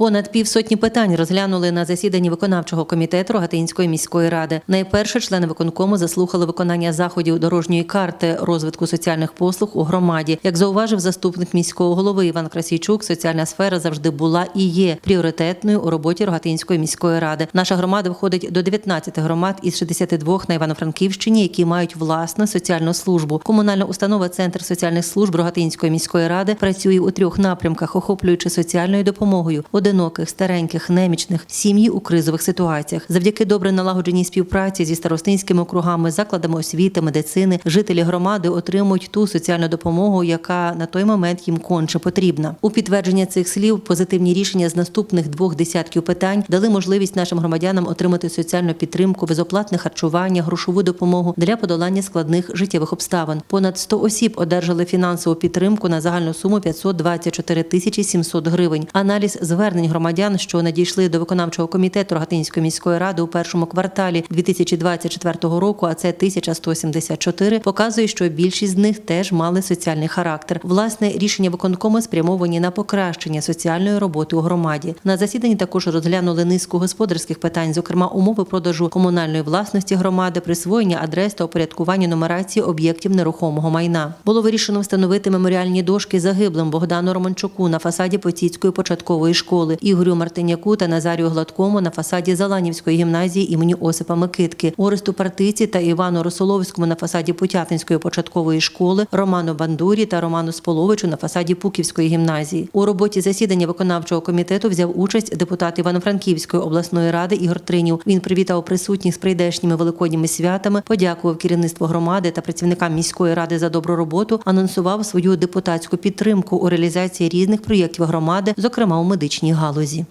Понад півсотні питань розглянули на засіданні виконавчого комітету Рогатинської міської ради. Найперше члени виконкому заслухали виконання заходів дорожньої карти розвитку соціальних послуг у громаді. Як зауважив заступник міського голови Іван Красійчук, соціальна сфера завжди була і є пріоритетною у роботі Рогатинської міської ради. Наша громада входить до 19 громад із 62 на Івано-Франківщині, які мають власну соціальну службу. Комунальна установа Центр соціальних служб Рогатинської міської ради працює у трьох напрямках, охоплюючи соціальною допомогою одиноких, стареньких, немічних, сім'ї у кризових ситуаціях. Завдяки добре налагодженій співпраці зі старостинськими округами, закладами освіти, медицини, жителі громади отримують ту соціальну допомогу, яка на той момент їм конче потрібна. У підтвердження цих слів позитивні рішення з наступних двох десятків питань дали можливість нашим громадянам отримати соціальну підтримку, безоплатне харчування, грошову допомогу для подолання складних життєвих обставин. Понад 100 осіб одержали фінансову підтримку на загальну суму 524 тисячі 700 гривень. Аналіз звернень громадян, що надійшли до виконавчого комітету Рогатинської міської ради у першому кварталі 2024 року, а це 1174, показує, що більшість з них теж мали соціальний характер. Власне, рішення виконкому спрямовані на покращення соціальної роботи у громаді. На засіданні також розглянули низку господарських питань, зокрема умови продажу комунальної власності громади, присвоєння адрес та упорядкування нумерації об'єктів нерухомого майна. Було вирішено встановити меморіальні дошки загиблим Богдану Романчуку на фасаді Потіцької початкової школи, Ігорю Мартиняку та Назарію Гладкому на фасаді Заланівської гімназії імені Осипа Микитки, Оресту Партиці та Івану Росоловському на фасаді Путятинської початкової школи, Роману Бандурі та Роману Споловичу на фасаді Пуківської гімназії. У роботі засідання виконавчого комітету взяв участь депутат Івано-Франківської обласної ради Ігор Тринів. Він привітав присутніх з прийдешніми великодніми святами, подякував керівництву громади та працівникам міської ради за добру роботу, анонсував свою депутатську підтримку у реалізації різних проєктів громади, зокрема у медичній галузі.